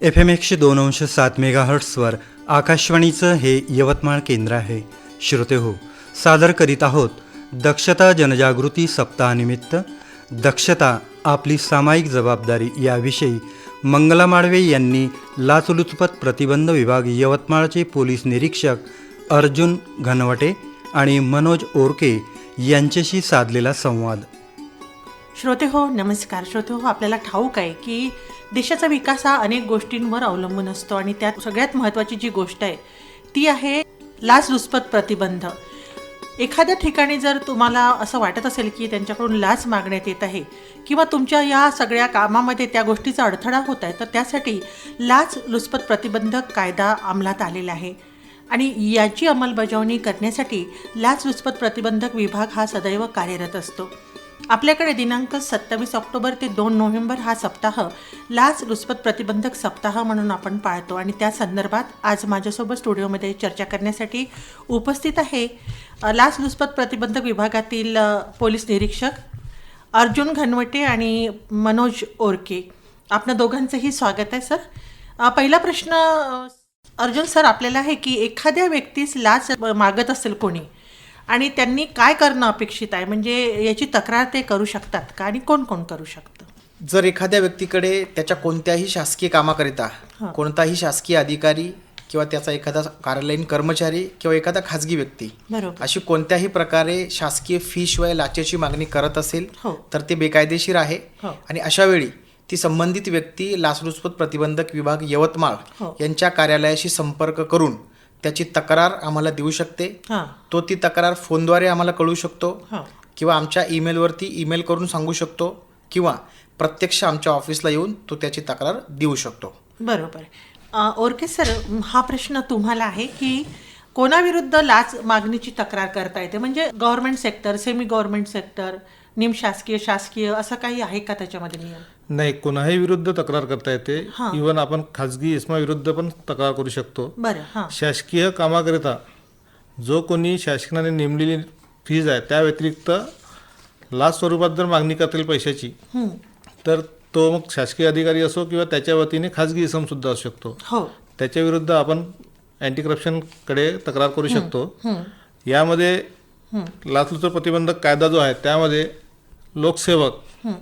F M एकशे दोन अंश सात मेगाहर्ट्सवर आकाशवाणीचं हे यवतमाळ केंद्र आहे. श्रोते हो सादर करीत आहोत दक्षता जनजागृती सप्ताहानिमित्त. दक्षता आपली सामायिक जबाबदारी याविषयी मंगला माडवे यांनी लाचलुचपत प्रतिबंध विभाग यवतमाळचे पोलीस निरीक्षक अर्जुन घनवटे आणि मनोज ओरके यांच्याशी साधलेला संवाद. श्रोते हो नमस्कार. श्रोते हो आपल्याला ठाऊक आहे की देशाचा विकास हा अनेक गोष्टींवर अवलंबून असतो आणि त्यात सगळ्यात महत्त्वाची जी गोष्ट आहे ती आहे लाचलुचपत प्रतिबंध. एखाद्या ठिकाणी जर तुम्हाला असं वाटत असेल की त्यांच्याकडून लाच मागण्यात येत आहे किंवा तुमच्या या सगळ्या कामामध्ये त्या गोष्टीचा अडथळा होत आहे तर त्यासाठी लाच लुचपत प्रतिबंधक कायदा अंमलात आलेला आहे. आणि याची अंमलबजावणी करण्यासाठी लाचलुचपत प्रतिबंधक विभाग हा सदैव कार्यरत असतो. आपल्याकडे दिनांक सत्तावीस ऑक्टोबर ते दोन नोव्हेंबर हा सप्ताह लाच लुचपत प्रतिबंधक सप्ताह म्हणून आपण पाळतो. आणि त्या संदर्भात आज माझ्यासोबत स्टुडिओमध्ये चर्चा करण्यासाठी उपस्थित आहे लाच लुचपत प्रतिबंधक विभागातील पोलीस निरीक्षक अर्जुन घनवटे आणि मनोज ओरके. आपल्या दोघांचंही स्वागत आहे सर. पहिला प्रश्न अर्जुन सर आपल्याला आहे की एखाद्या व्यक्तीस लाच मागत असेल कोणी आणि त्यांनी काय करणं अपेक्षित आहे म्हणजे याची तक्रार ते करू शकतात का आणि कोण कोण करू शकतं जर एखाद्या व्यक्तीकडे त्याच्या कोणत्याही शासकीय कामाकरिता कोणताही शासकीय अधिकारी किंवा त्याचा एखादा कार्यालयीन कर्मचारी किंवा एखादा खाजगी व्यक्ती अशी कोणत्याही प्रकारे शासकीय फी शिवाय लाचेची मागणी करत असेल हो. तर ते बेकायदेशीर आहे हो. आणि अशा वेळी ती संबंधित व्यक्ती लाचलुचपत प्रतिबंधक विभाग यवतमाळ हो. यांच्या कार्यालयाशी संपर्क करून त्याची तक्रार आम्हाला देऊ शकते. हां. तो ती तक्रार फोनद्वारे आम्हाला कळू शकतो. किंवा आमच्या ईमेलवरती ईमेल करून सांगू शकतो. किंवा प्रत्यक्ष आमच्या ऑफिसला येऊन तो त्याची तक्रार देऊ शकतो. बरोबर. ओरके सर हा प्रश्न तुम्हाला आहे की कोणाविरुद्ध लाच मागणीची तक्रार करता येते? म्हणजे government sector semi government sector निमशासकीय शासकीय असं काही आहे का त्याच्यामध्ये नियम? नाही कोणाही विरुद्ध तक्रार करता येते हां. इवन आपण खाजगी विरुद्ध पण तक्रार करू शकतो बरं हां शासकीय कामाकरिता जो कोणी शासनाने नेमलेली फीज आहे त्या व्यतिरिक्त लाच स्वरूपात जर मागणी करता येईल पैशाची हं. तर तो मग शासकीय अधिकारी असो किंवा त्याच्या वतीने खाजगी इसम सुद्धा असू शकतो हो त्याच्या विरुद्ध आपण अँटी करप्शनकडे तक्रार करू शकतो हं. यामध्ये लाचलुचपत प्रतिबंधक कायदा जो आहे त्यामध्ये लोकसेवक हं.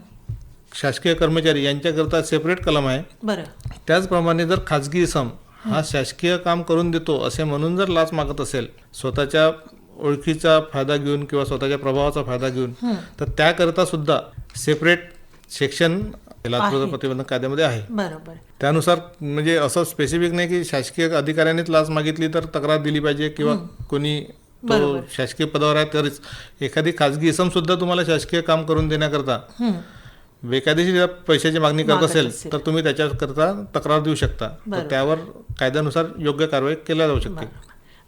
शासकीय कर्मचारी यांच्याकरता सेपरेट कलम आहे. बरं. त्याचप्रमाणे जर खाजगी इसम हा शासकीय काम करून देतो असे म्हणून जर लाच मागत असेल स्वतःच्या ओळखीचा फायदा घेऊन किंवा स्वतःच्या प्रभावाचा फायदा घेऊन तर त्याकरता सुद्धा सेपरेट सेक्शन लाचलुचपत प्रतिबंधक कायद्यामध्ये आहे. बरोबर. त्यानुसार म्हणजे असं स्पेसिफिक नाही की शासकीय अधिकाऱ्यांनीच लाच मागितली तर तक्रार दिली पाहिजे किंवा कोणी तो शासकीय पदावर आहे तरच. एखादी खाजगी इसम सुद्धा तुम्हाला शासकीय काम करून देण्याकरता. बेकायदेशीर पैशाची मागणी करत असेल. तर तुम्ही त्याच्याकरता तक्रार देऊ शकता. तर त्यावर कायद्यानुसार योग्य कारवाई केल्या जाऊ शकते.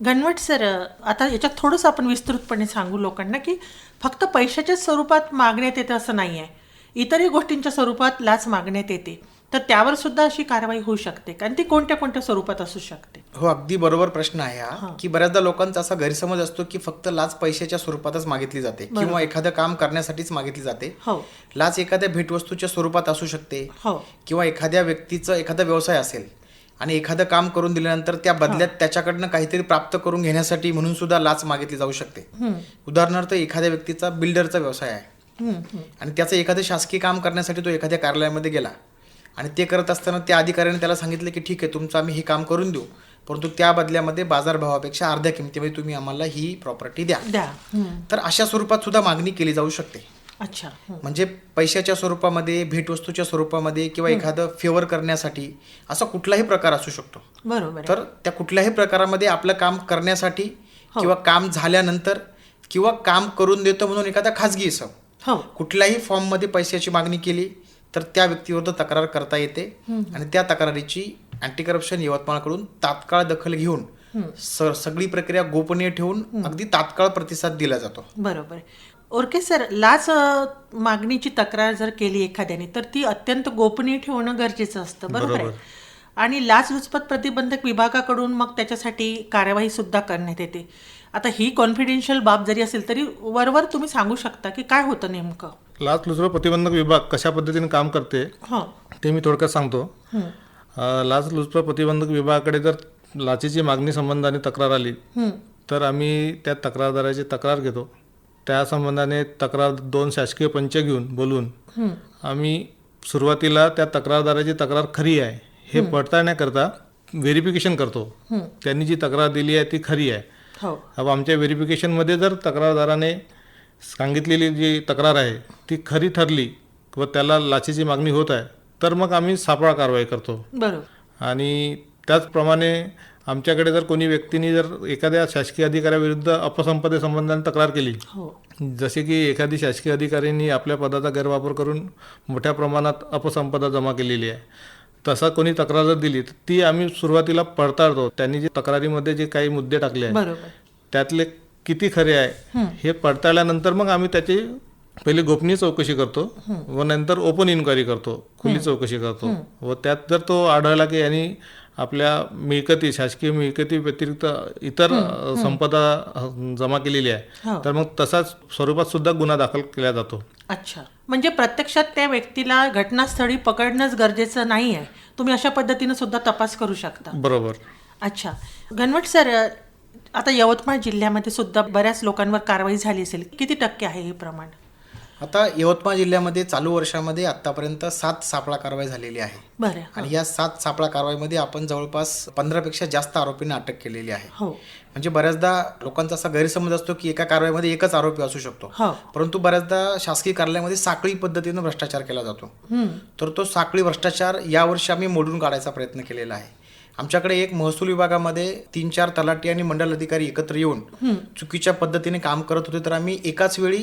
घनवट सर आता याच्यात थोडंसं आपण विस्तृतपणे सांगू लोकांना की फक्त पैशाच्या स्वरूपात मागण्यात येते असं नाही आहे इतरही गोष्टींच्या स्वरूपात लाच मागण्यात येते. तर त्यावर सुद्धा अशी कारवाई होऊ शकते कारण ती कोणत्या कोणत्या स्वरूपात असू शकते. हो अगदी बरोबर प्रश्न आहे हा. की बऱ्याचदा लोकांचा असा गैरसमज असतो की फक्त लाच पैशाच्या स्वरूपातच मागितली जाते किंवा एखादं काम करण्यासाठीच मागितली जाते. हो. लाच एखाद्या भेटवस्तूच्या स्वरूपात असू शकते हो. किंवा एखाद्या व्यक्तीचं एखादा व्यवसाय असेल आणि एखादं काम करून दिल्यानंतर त्या बदल्यात त्याच्याकडनं काहीतरी प्राप्त करून घेण्यासाठी म्हणून सुद्धा लाच मागितली जाऊ शकते. उदाहरणार्थ एखाद्या व्यक्तीचा बिल्डरचा व्यवसाय आहे. आणि त्याचं एखादं शासकीय काम करण्यासाठी तो एखाद्या कार्यालयामध्ये गेला. आणि ते करत असताना त्या अधिकाऱ्याने त्याला सांगितलं की ठीक आहे तुमचं आम्ही हे काम करून देऊ. परंतु त्या बदल्यामध्ये बाजारभावापेक्षा अर्ध्या किमतीमध्ये तुम्ही आम्हाला ही प्रॉपर्टी द्या. तर अशा स्वरूपात सुद्धा मागणी केली जाऊ शकते. अच्छा. म्हणजे पैशाच्या स्वरूपामध्ये भेटवस्तूच्या स्वरूपामध्ये किंवा एखादं फेवर करण्यासाठी असा कुठलाही प्रकार असू शकतो. बरोबर. तर त्या कुठल्याही प्रकारामध्ये आपलं काम करण्यासाठी हो. किंवा काम झाल्यानंतर किंवा काम करून देतो म्हणून एखादा खाजगी इसम हो. कुठल्याही फॉर्ममध्ये पैशाची मागणी केली तर त्या व्यक्तीविरुद्ध तक्रार करता येते. आणि त्या तक्रारीची अँटी करप्शन यवतमाळकडून तात्काळ दखल घेऊन सगळी प्रक्रिया गोपनीय ठेवून अगदी तात्काळ प्रतिसाद दिला जातो. बरोबर. ओरके सर लाच मागणीची तक्रार जर केली एखाद्याने तर ती अत्यंत गोपनीय ठेवणं गरजेचं असतं बरोबर आहे? आणि लाचलुचपत प्रतिबंधक विभागाकडून मग त्याच्यासाठी कार्यवाही सुद्धा करण्यात येते. आता ही कॉन्फिडेन्शियल बाब जरी असेल तरी वरवर तुम्ही सांगू शकता की काय होतं नेमकं? लाचलुचपत प्रतिबंधक विभाग कशा पद्धतीने काम करते हो. ते मी थोडक्यात सांगतो. अ, लाचलुचपत प्रतिबंधक विभागाकडे जर लाचेची मागणी संबंधाने तक्रार आली हं. तर आम्ही त्या तक्रारदाराची तक्रार घेतो. त्या संबंधाने तक्रार दोन शासकीय पंच घेऊन बोलून हं. आम्ही सुरुवातीला त्या तक्रारदाराची तक्रार खरी आहे हे पडताळण्याकरता व्हेरिफिकेशन करतो. त्यांनी जी तक्रार दिली आहे ती खरी आहे. हो. अब आमच्या व्हेरिफिकेशनमध्ये जर तक्रारदाराने सांगितलेली जी तक्रार आहे ती खरी ठरली व त्याला लाचेची मागणी होत आहे तर मग आम्ही सापळा कारवाई करतो. बरोबर. आणि त्याचप्रमाणे आमच्याकडे जर कोणी व्यक्तीने जर एखाद्या शासकीय अधिकाऱ्याविरुद्ध अपसंपदेसंबंधाने तक्रार केली हो. जसे की एखादी शासकीय अधिकाऱ्यांनी आपल्या पदाचा गैरवापर करून मोठ्या प्रमाणात अपसंपदा जमा केलेली आहे तसा कोणी तक्रार जर दिली तर ती आम्ही सुरुवातीला पडताळतो. त्यांनी जे तक्रारीमध्ये जे काही मुद्दे टाकले आहेत त्यातले किती खरे आहे हे. पडताळल्यानंतर मग आम्ही त्याची पहिले गोपनीय चौकशी करतो व नंतर ओपन इन्क्वायरी करतो खुली चौकशी करतो. व त्यात जर तो आढळला की यांनी आपल्या मिळकती शासकीय मिळकती व्यतिरिक्त इतर संपदा जमा केलेली हो. आहे तर मग तसाच स्वरूपात सुद्धा गुन्हा दाखल केला जातो. अच्छा. म्हणजे प्रत्यक्षात त्या व्यक्तीला घटनास्थळी पकडणंच गरजेचं नाही आहे तुम्ही अशा पद्धतीनं सुद्धा तपास करू शकता. बरोबर. अच्छा. घनवट सर आता यवतमाळ जिल्ह्यामध्ये सुद्धा बऱ्याच लोकांवर कारवाई झाली असेल. किती टक्के आहे हे प्रमाण? आता यवतमाळ जिल्ह्यामध्ये चालू वर्षामध्ये आतापर्यंत सात सापळा कारवाई झालेली आहे. बरं आणि या सात सापळा कारवाईमध्ये आपण जवळपास पंधरापेक्षा जास्त आरोपींना अटक केलेली आहे. हो. म्हणजे बऱ्याचदा लोकांचा असा गैरसमज असतो की एका कारवाईमध्ये एकच आरोपी असू शकतो. हो. परंतु बऱ्याचदा शासकीय कार्यालयामध्ये साखळी पद्धतीनं भ्रष्टाचार केला जातो. तर तो साखळी भ्रष्टाचार यावर्षी आम्ही मोडून काढायचा प्रयत्न केलेला आहे. आमच्याकडे एक महसूल विभागामध्ये तीन चार तलाठी आणि मंडल अधिकारी एकत्र येऊन चुकीच्या पद्धतीने काम करत होते तर आम्ही एकाच वेळी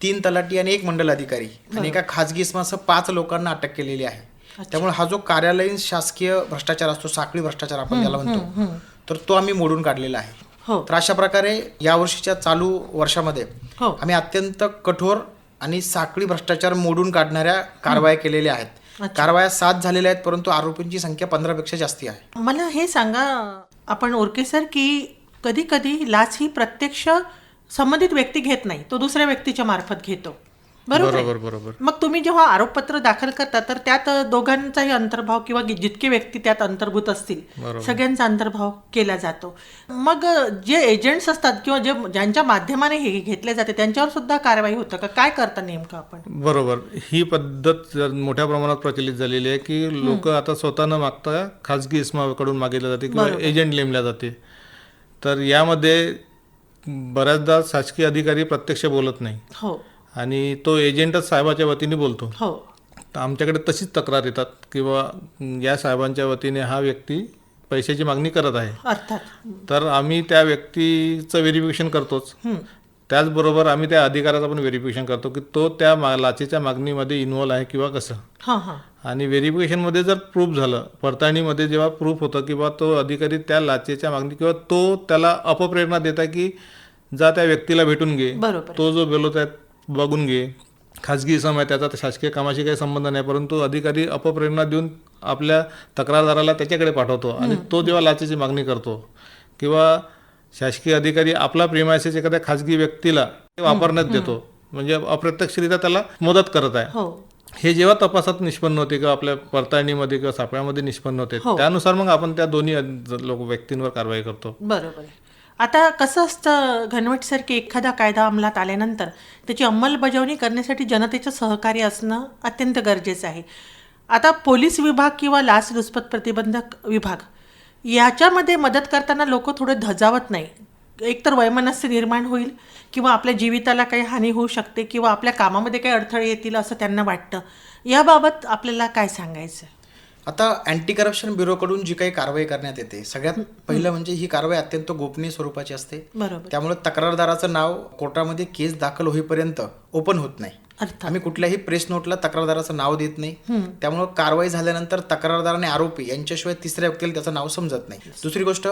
तीन तलाठी आणि एक मंडल अधिकारी आणि एका खाजगी इसमासह पाच लोकांना अटक केलेली आहे. त्यामुळे हा जो कार्यालयीन शासकीय भ्रष्टाचार असतो साखळी भ्रष्टाचार आपण त्याला म्हणतो तर तो आम्ही मोडून काढलेला आहे. हो. तर अशा प्रकारे यावर्षीच्या चालू वर्षामध्ये हो. आम्ही अत्यंत कठोर आणि साखळी भ्रष्टाचार मोडून काढणाऱ्या कारवाया केलेल्या आहेत. कारवाया सात झालेल्या आहेत परंतु आरोपींची संख्या पंधरापेक्षा जास्ती आहे. मला हे सांगा आपण ओरके सर की कधी कधी लाच ही प्रत्यक्ष संबंधित व्यक्ती घेत नाही तो दुसऱ्या व्यक्तीच्या मार्फत घेतो. बरोबर? बरोबर मग तुम्ही जेव्हा आरोपपत्र दाखल करता तर त्यात दोघांचाही अंतर्भाव किंवा जितके व्यक्ती त्यात अंतर्भूत असतील सगळ्यांचा अंतर्भाव केला जातो. मग जे एजंट्स असतात किंवा जे ज्यांच्या माध्यमाने हे घेतले जाते त्यांच्यावर सुद्धा कारवाई होतं का? काय करता नेमकं आपण? बरोबर. ही पद्धत मोठ्या प्रमाणात प्रचलित झालेली आहे की लोक आता स्वतः न मागता खाजगी इस्माकडून मागितलं जाते किंवा एजंट नेमल्या जाते. तर यामध्ये बऱ्याचदा शासकीय अधिकारी प्रत्यक्ष बोलत नाही. हो. आणि तो एजंटच साहेबाच्या वतीने बोलतो. हो. तर आमच्याकडे तशीच तक्रार येतात किंवा या साहेबांच्या वतीने हा व्यक्ती पैशाची मागणी करत आहे. अर्थात. तर आम्ही त्या व्यक्तीचं व्हेरिफिकेशन करतोच. त्याचबरोबर आम्ही त्या अधिकाऱ्याचं पण व्हेरिफिकेशन करतो की तो त्या मा लाचेच्या मागणीमध्ये इन्व्हॉल्व आहे किंवा कसं. आणि व्हेरिफिकेशनमध्ये जर प्रूफ झालं पडताळणीमध्ये जेव्हा प्रूफ होतं किंवा तो अधिकारी त्या लाचेच्या मागणी किंवा तो त्याला अपप्रेरणा देत की जा त्या व्यक्तीला भेटून घे. तो जो बोलत आहे बघून घे. खाजगी इसम आहे त्याचा त्या शासकीय कामाशी काही संबंध नाही परंतु अधिकारी अपप्रेरणा देऊन आपल्या तक्रारदाराला त्याच्याकडे पाठवतो आणि तो जेव्हा लाचेची मागणी करतो किंवा शासकीय अधिकारी आपला प्रेमायसेस एखाद्या खाजगी व्यक्तीला वापरण्यात देतो. म्हणजे अप्रत्यक्षरित्या त्याला मदत करत आहे. हो. हे जेव्हा तपासात निष्पन्न होते किंवा आपल्या पडताळणीमध्ये किंवा सापळ्यामध्ये निष्पन्न होते हो. त्यानुसार मग आपण त्या दोन्ही लोक व्यक्तींवर कारवाई करतो. बरोबर आता कसं असतं घनवटसारखे एखादा कायदा अंमलात आल्यानंतर त्याची अंमलबजावणी करण्यासाठी जनतेचं सहकार्य असणं अत्यंत गरजेचं आहे. आता पोलीस विभाग किंवा लाचलुचपत प्रतिबंधक विभाग याच्यामध्ये मदत करताना लोक थोडे धजावत नाही. एकतर वैमनस्य निर्माण होईल किंवा आपल्या जीविताला काही हानी होऊ शकते किंवा आपल्या कामामध्ये काही अडथळे येतील असं त्यांना वाटतं. याबाबत आपल्याला काय सांगायचं? आता अँटी करप्शन ब्युरोकडून जी काही कारवाई करण्यात येते सगळ्यात पहिलं म्हणजे ही कारवाई अत्यंत गोपनीय स्वरूपाची असते. त्यामुळे तक्रारदाराचं नाव कोर्टामध्ये केस दाखल होईपर्यंत ओपन होत नाही. आम्ही कुठल्याही प्रेस नोटला तक्रारदाराचं नाव देत नाही. त्यामुळे कारवाई झाल्यानंतर तक्रारदार आणि आरोपी यांच्याशिवाय तिसऱ्या व्यक्तीला त्याचं नाव समजत नाही. दुसरी गोष्ट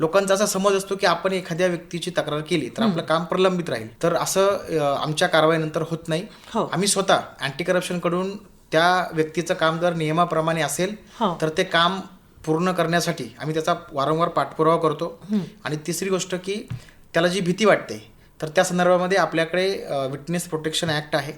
लोकांचा असा समज असतो की आपण एखाद्या व्यक्तीची तक्रार केली तर आपलं काम प्रलंबित राहील. तर असं आमच्या कारवाईनंतर होत नाही. हो. आम्ही स्वतः अँटी करप्शनकडून त्या व्यक्तीचं काम जर नियमाप्रमाणे असेल हो. तर ते काम पूर्ण करण्यासाठी आम्ही त्याचा वारंवार पाठपुरावा करतो. आणि तिसरी गोष्ट की त्याला जी भीती वाटते तर त्या संदर्भामध्ये आपल्याकडे विटनेस प्रोटेक्शन ऍक्ट आहे.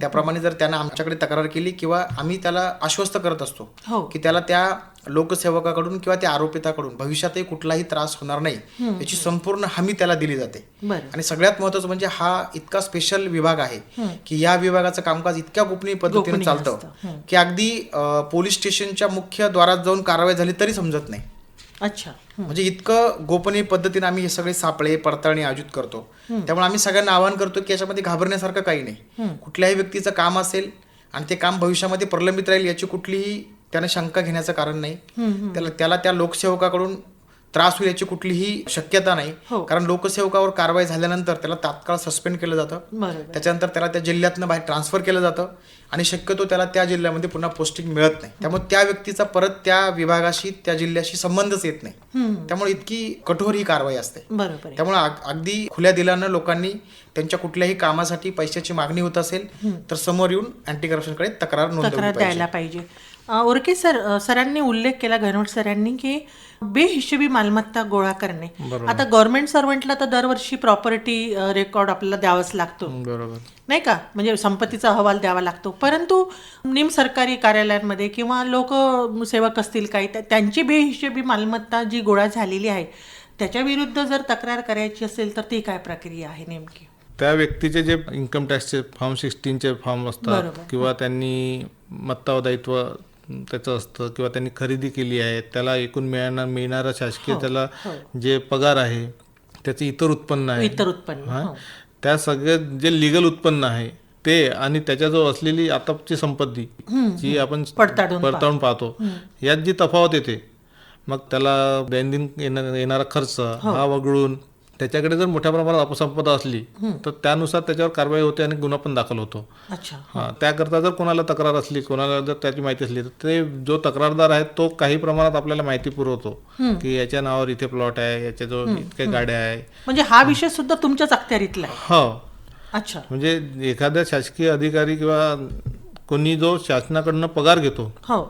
त्याप्रमाणे जर त्यानं आमच्याकडे तक्रार केली किंवा आम्ही त्याला आश्वस्त करत असतो हो. की त्याला त्या लोकसेवकाकडून किंवा त्या आरोपिताकडून भविष्यातही कुठलाही त्रास होणार नाही याची संपूर्ण हमी त्याला दिली जाते. आणि सगळ्यात महत्वाचं म्हणजे हा इतका स्पेशल विभाग आहे की या विभागाचं कामकाज इतक्या गोपनीय पद्धतीने चालतं. की अगदी पोलीस स्टेशनच्या मुख्य द्वारात जाऊन कारवाई झाली तरी समजत नाही. अच्छा. म्हणजे इतकं गोपनीय पद्धतीने आम्ही हे सगळे सापळे पडताळणी आयोजित करतो. त्यामुळे आम्ही सगळ्यांना आवाहन करतो की याच्यामध्ये घाबरण्यासारखं काही नाही. कुठल्याही व्यक्तीचं काम असेल आणि ते काम भविष्यामध्ये प्रलंबित राहील याची कुठलीही त्याने शंका घेण्याचं कारण नाही. त्याला त्याला त्या लोकसेवकाकडून त्रास होईल याची कुठलीही शक्यता नाही. हो. कारण लोकसेवकावर कारवाई झाल्यानंतर त्याला तात्काळ सस्पेंड केलं जातं. त्याच्यानंतर त्याला त्या जिल्ह्यातनं बाहेर ट्रान्सफर केलं जातं. आणि शक्यतो त्याला त्या जिल्ह्यामध्ये पुन्हा पोस्टिंग मिळत नाही. त्यामुळे त्या व्यक्तीचा परत त्या विभागाशी त्या जिल्ह्याशी संबंधच येत नाही. त्यामुळे इतकी कठोर ही कारवाई असते. त्यामुळे अग- अगदी खुल्या दिलानं लोकांनी त्यांच्या कुठल्याही कामासाठी पैशाची मागणी होत असेल तर समोर येऊन अँटी करप्शनकडे तक्रार नोंदवली तक्रार पाहिजे. ओरके सर सरांनी उल्लेख केला घनवट सरांनी की बेहिशेबी मालमत्ता गोळा करणे. आता गव्हर्नमेंट सर्वंटला तर दरवर्षी प्रॉपर्टी रेकॉर्ड आपल्याला द्यावाच लागतो. बरोबर. नाही का? म्हणजे संपत्तीचा अहवाल द्यावा लागतो. परंतु निम सरकारी कार्यालयांमध्ये किंवा लोक सेवक असतील काही त्या- त्यांची बेहिशेबी मालमत्ता जी गोळा झालेली आहे त्याच्या विरुद्ध जर तक्रार करायची असेल तर ती काय प्रक्रिया आहे नेमकी? त्या व्यक्तीचे जे इन्कम टॅक्सचे फॉर्म सिक्स्टीनचे फॉर्म असतात. किंवा त्यांनी मत्ता दायित्व त्याचं असतं किंवा त्यांनी खरेदी केली आहे त्याला एकूण मिळणार मिळणारा शासकीय त्याला जे पगार आहे त्याचे इतर उत्पन्न आहे. इतर उत्पन्न हा? हो. त्या सगळे जे लिगल उत्पन्न आहे ते आणि त्याच्याजवळ असलेली आताची संपत्ती जी आपण पडताळून पाहतो. यात जी तफावत येते मग त्याला दैनंदिन येणा- येणारा खर्च हा वगळून त्याच्याकडे जर मोठ्या प्रमाणात अपसंपदा असली तर त्यानुसार त्याच्यावर कारवाई होते आणि गुन्हा पण दाखल होतो. अच्छा. त्याकरता जर कोणाला तक्रार असली कोणाला जर त्याची माहिती असली तर ते जो तक्रारदार आहे तो काही प्रमाणात आपल्याला माहिती पुरवतो की याच्या नावावर इथे प्लॉट आहे याच्याजवळ इतक्या गाड्या आहे. म्हणजे हा विषय सुद्धा तुमच्याच अखत्यारीतला हो. अच्छा. म्हणजे एखाद्या शासकीय अधिकारी किंवा कोणी जो शासनाकडनं पगार घेतो हो.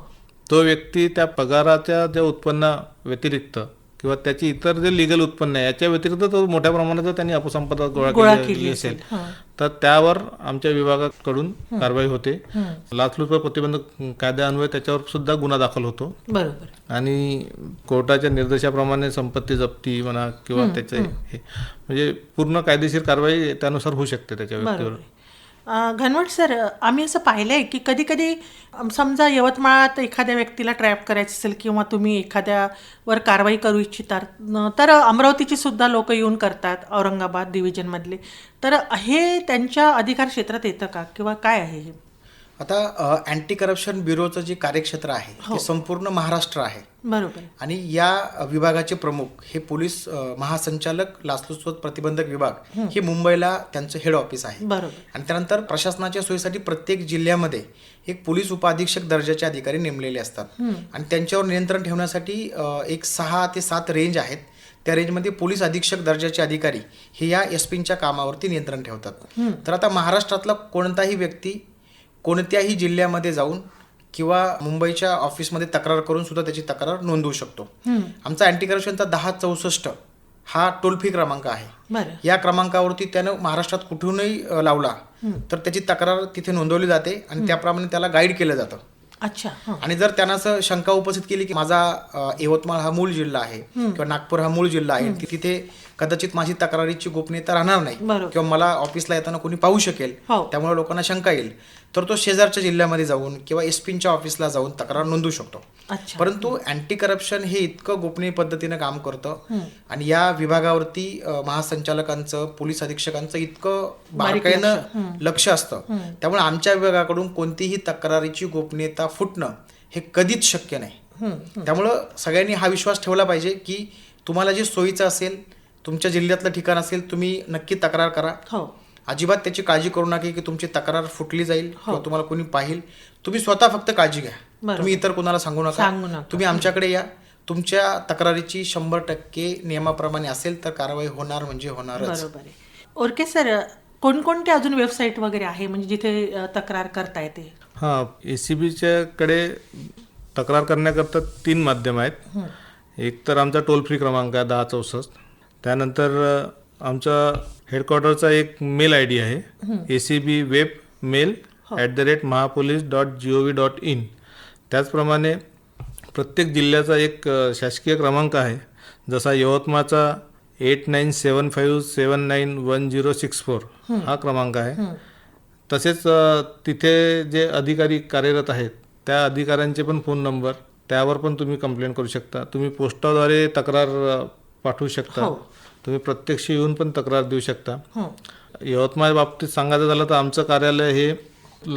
तो व्यक्ती त्या पगाराच्या ज्या उत्पन्ना व्यतिरिक्त किंवा त्याची इतर जे लिगल उत्पन्न आहे याच्या व्यतिरिक्त तो मोठ्या प्रमाणात जर त्यांनी अपसंपदा गोळा केली असेल. तर त्यावर आमच्या विभागाकडून कारवाई होते. लाचलुचपत प्रतिबंधक कायद्यान्वये त्याच्यावर सुद्धा गुन्हा दाखल होतो. बरोबर. आणि कोर्टाच्या निर्देशाप्रमाणे संपत्ती जप्ती म्हणा किंवा त्याचे म्हणजे पूर्ण कायदेशीर कारवाई त्यानुसार होऊ शकते त्याच्या व्यक्तीवर. घनवट सर आम्ही असं पाहिलंय की कधी कधी समजा यवतमाळात एखाद्या व्यक्तीला ट्रॅप करायचं असेल किंवा तुम्ही एखाद्यावर कारवाई करू इच्छिता न- तर अमरावतीची सुद्धा लोक येऊन करतात औरंगाबाद डिव्हिजनमधले. तर हे त्यांच्या अधिकार क्षेत्रात येतं का? किंवा काय आहे हे? आता अँटी करप्शन ब्युरोचं जे कार्यक्षेत्र आहे ते संपूर्ण महाराष्ट्र आहे. बरोबर. आणि या विभागाचे प्रमुख हे पोलीस महासंचालक लाचलुचपत प्रतिबंधक विभाग हे. मुंबईला त्यांचं हेड ऑफिस आहे. बरोबर. आणि त्यानंतर प्रशासनाच्या सोयीसाठी प्रत्येक जिल्ह्यामध्ये एक पोलीस उपअधीक्षक दर्जाचे अधिकारी नेमलेले असतात. आणि त्यांच्यावर नियंत्रण ठेवण्यासाठी एक सहा ते सात रेंज आहेत. त्या रेंजमध्ये पोलीस अधीक्षक दर्जाचे अधिकारी हे या एस पींच्या कामावरती नियंत्रण ठेवतात. तर आता महाराष्ट्रातला कोणताही व्यक्ती कोणत्याही जिल्ह्यामध्ये जाऊन किंवा मुंबईच्या ऑफिसमध्ये तक्रार करून सुद्धा त्याची तक्रार नोंदवू शकतो. आमचा अँटी करप्शनचा दहा चौसष्ट हा टोल फ्री क्रमांक आहे. या क्रमांकावरती त्यानं महाराष्ट्रात कुठूनही लावला तर त्याची तक्रार तिथे नोंदवली जाते आणि त्याप्रमाणे त्याला गाईड केलं जातं. अच्छा आणि जर त्यांना असं शंका उपस्थित केली की माझा यवतमाळ हा मूळ जिल्हा आहे किंवा नागपूर हा मूळ जिल्हा आहे तिथे कदाचित माझी तक्रारीची गोपनीयता राहणार नाही. किंवा मला ऑफिसला येताना कोणी पाहू शकेल हो. त्यामुळे लोकांना शंका येईल. तर तो शेजारच्या जिल्ह्यामध्ये जाऊन किंवा एस पीच्या ऑफिसला जाऊन तक्रार नोंदवू शकतो. परंतु अँटी करप्शन हे इतकं गोपनीय पद्धतीनं काम करतं आणि या विभागावरती महासंचालकांचं पोलीस अधीक्षकांचं इतकं बारकाईनं लक्ष. असतं. त्यामुळे आमच्या विभागाकडून कोणतीही तक्रारीची गोपनीयता फुटणं हे कधीच शक्य नाही. त्यामुळं सगळ्यांनी हा विश्वास ठेवला पाहिजे की तुम्हाला जे सोयीचं असेल तुमच्या जिल्ह्यातलं ठिकाण असेल तुम्ही नक्की तक्रार करा. हो. अजिबात त्याची काळजी करू नका की तुमची तक्रार फुटली जाईल किंवा तुम्हाला कोणी पाहिल. तुम्ही स्वतः फक्त काळजी घ्या. तुम्ही इतर कोणाला सांगू नका. तुम्ही आमच्याकडे या. तुमच्या तक्रारीची शंभर टक्के नियमाप्रमाणे असेल तर कारवाई होणार म्हणजे होणारच. बरोबर आहे. ओरके सर कोणकोणते अजून वेबसाईट वगैरे आहे? म्हणजे जिथे तक्रार करता येते? हां ए सी बीच्याकडे तक्रार करण्याकरता तीन माध्यम आहेत. एक तर आमचा टोल फ्री क्रमांक आहे दहा चौसष्ट. त्यानंतर आमचा हेडक्वार्टरचा एक मेल आय डी आहे. A C B web mail at the rate mahapolice dot G O V dot in त्याचप्रमाणे प्रत्येक जिल्ह्याचा एक शासकीय क्रमांक आहे. जसा यवतमाळचा eight nine seven five seven nine one zero six four हा क्रमांक आहे. तसेच तिथे जे अधिकारी कार्यरत आहेत त्या अधिकाऱ्यांचे पण फोन नंबर त्यावर पण तुम्ही कंप्लेंट करू शकता. तुम्ही पोस्टाद्वारे तक्रार पाठवू शकता. तुम्ही प्रत्यक्ष येऊन पण तक्रार देऊ शकता. यवतमाळ बाबतीत सांगायचं झालं तर आमचं कार्यालय हे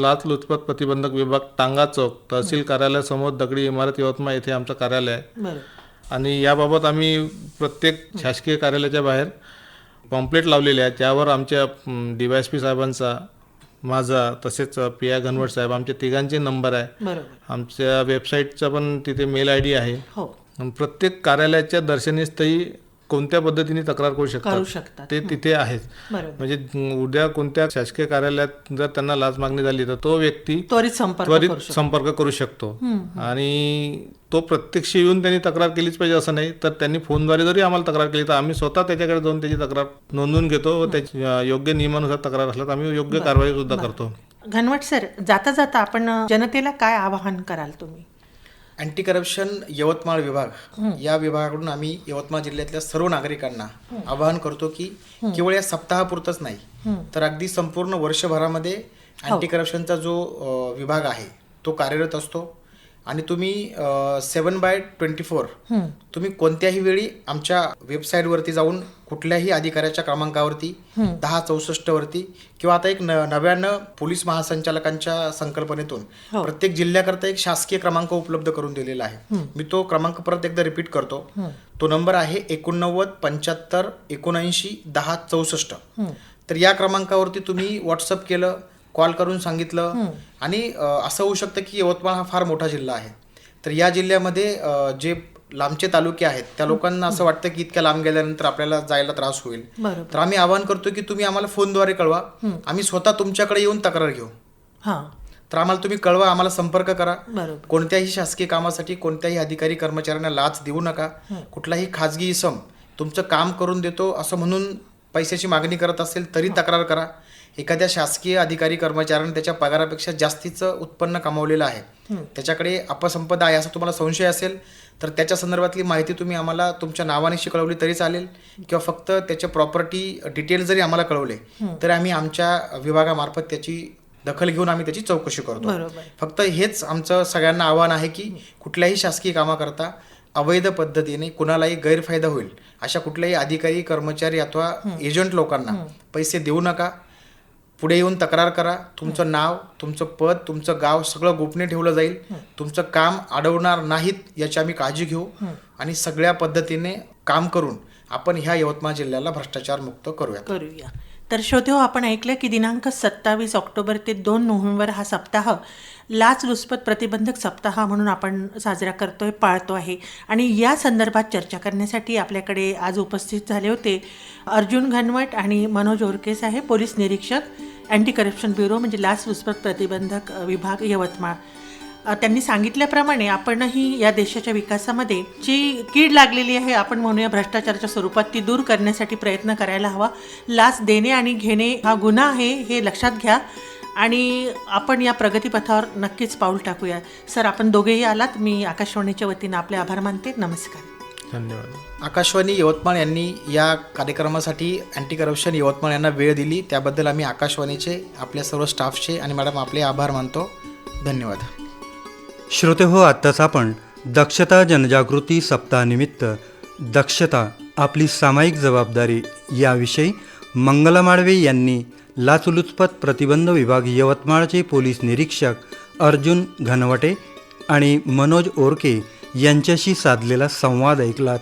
लाचलुचपत प्रतिबंधक विभाग टांगा चौक तहसील कार्यालयासमोर दगडी इमारत यवतमाळ येथे आमचं कार्यालय आहे. आणि याबाबत आम्ही प्रत्येक शासकीय कार्यालयाच्या बाहेर पॉम्पलेट लावलेले आहेत त्यावर आमच्या डी वाय एस पी साहेबांचा माझा तसेच पी आय घनवट साहेब आमच्या तिघांचे नंबर आहे. आमच्या वेबसाईटचा पण तिथे मेल आय डी आहे. हो. प्रत्येक कार्यालयाच्या दर्शनी स्थळी कोणत्या पद्धतीने तक्रार करू करू शकतात. शकतात ते तिथे आहेत. बरोबर. म्हणजे उद्या कोणत्या शासकीय कार्यालयात जर त्यांना लाच मागणी झाली तर तो व्यक्ती त्वरित संपर्क त्वरित करू शकतो. संपर्क करू शकतो. आणि तो प्रत्यक्ष येऊन त्यांनी तक्रार केलीच पाहिजे असं नाही तर त्यांनी फोनद्वारे जरी आम्हाला तक्रार केली तर आम्ही स्वतः त्याच्याकडे जाऊन त्याची तक्रार नोंदवून घेतो व त्याची अं, योग्य नियमानुसार तक्रार असल्यास आम्ही योग्य कारवाई सुद्धा करतो. घनवट सर जाता जाता आपण अ, जनतेला काय आवाहन कराल तुम्ही? अँटी करप्शन यवतमाळ विभाग. या विभागाकडून आम्ही यवतमाळ जिल्ह्यातल्या सर्व नागरिकांना आवाहन करतो की केवळ या सप्ताहापुरतच नाही तर अगदी संपूर्ण वर्षभरामध्ये अँटी करप्शनचा जो विभाग आहे तो कार्यरत असतो. आणि तुम्ही सेवन बाय ट्वेंटी फोर तुम्ही कोणत्याही वेळी आमच्या वेबसाईटवरती जाऊन कुठल्याही अधिकाऱ्याच्या क्रमांकावरती दहा चौसष्ट वरती किंवा आता एक नव्यानं पोलीस महासंचालकांच्या संकल्पनेतून प्रत्येक जिल्ह्याकरता एक शासकीय क्रमांक उपलब्ध करून दिलेला आहे. मी तो क्रमांक परत एकदा रिपीट करतो. तो नंबर आहे एकोणनव्वद पंच्याहत्तर एकोणऐंशी दहा चौसष्ट. तर या क्रमांकावरती तुम्ही व्हॉट्सअप केलं कॉल करून सांगितलं. आणि असं होऊ शकतं की यवतमाळ हा फार मोठा जिल्हा आहे. तर या जिल्ह्यामध्ये जे लांबचे तालुके आहेत त्या लोकांना असं वाटतं की इतक्या लांब गेल्यानंतर आपल्याला जायला त्रास होईल. तर आम्ही आवाहन करतो की तुम्ही आम्हाला फोनद्वारे कळवा. आम्ही स्वतः तुमच्याकडे येऊन तक्रार घेऊ. हां. तर आम्हाला तुम्ही कळवा आम्हाला संपर्क करा. कोणत्याही शासकीय कामासाठी कोणत्याही अधिकारी कर्मचाऱ्यांना लाच देऊ नका. कुठलाही खाजगी इसम तुमचं काम करून देतो असं म्हणून पैशाची मागणी करत असेल तरी तक्रार करा. एखाद्या शासकीय अधिकारी कर्मचाऱ्याने त्याच्या पगारापेक्षा जास्तीचं उत्पन्न कमावलेलं आहे. त्याच्याकडे अपसंपदा आहे असा तुम्हाला संशय असेल तर त्याच्या संदर्भातली माहिती तुम्ही आम्हाला तुमच्या नावानिशी कळवली तरी चालेल किंवा फक्त त्याच्या प्रॉपर्टी डिटेल जरी आम्हाला कळवले तर आम्ही आमच्या विभागामार्फत त्याची दखल घेऊन आम्ही त्याची चौकशी करतो. फक्त हेच आमचं सगळ्यांना आव्हान आहे की कुठल्याही शासकीय कामाकरता अवैध पद्धतीने कुणालाही गैरफायदा होईल अशा कुठल्याही अधिकारी कर्मचारी अथवा एजंट लोकांना पैसे देऊ नका. पुढे येऊन तक्रार करा. तुमचं नाव तुमचं पद तुमचं गाव सगळं गोपनीय ठेवलं जाईल. तुमचं काम अडवणार नाहीत याची आम्ही काळजी घेऊ आणि सगळ्या पद्धतीने काम करून आपण ह्या यवतमाळ जिल्ह्याला भ्रष्टाचार मुक्त करूया करूया. तर श्रोते हो आपण ऐकलं की दिनांक सत्तावीस ऑक्टोबर ते दोन नोव्हेंबर हा सप्ताह लाचलुचपत प्रतिबंधक सप्ताह म्हणून आपण साजरा करतो आहे पाळतो आहे. आणि या संदर्भात चर्चा करण्यासाठी आपल्याकडे आज उपस्थित झाले होते अर्जुन घनवट आणि मनोज ओरके साहेब पोलीस निरीक्षक अँटी करप्शन ब्युरो म्हणजे लाचलुचपत प्रतिबंधक विभाग यवतमाळ. त्यांनी सांगितल्याप्रमाणे आपणही या देशाच्या विकासामध्ये जी कीड लागलेली आहे आपण म्हणूया भ्रष्टाचाराच्या स्वरूपात ती दूर करण्यासाठी प्रयत्न करायला हवा. लाच देणे आणि घेणे हा गुन्हा आहे हे लक्षात घ्या. आणि आपण या प्रगतीपथावर नक्कीच पाऊल टाकूया. सर आपण दोघेही आलात. मी आकाशवाणीच्या वतीनं आपले आभार मानते. नमस्कार. धन्यवाद. आकाशवाणी यवतमाळ यांनी या कार्यक्रमासाठी अँटी करप्शन यवतमाळ यांना वेळ दिली. त्याबद्दल आम्ही आकाशवाणीचे आपल्या सर्व स्टाफचे आणि मॅडम आपले आभार मानतो. धन्यवाद. श्रोते हो आत्ताच आपण दक्षता जनजागृती सप्ताहानिमित्त दक्षता आपली सामायिक जबाबदारी याविषयी मंगला माडवे यांनी लाचलुचपत प्रतिबंध विभाग यवतमाळचे पोलीस निरीक्षक अर्जुन घनवटे आणि मनोज ओरके यांच्याशी साधलेला संवाद ऐकलात.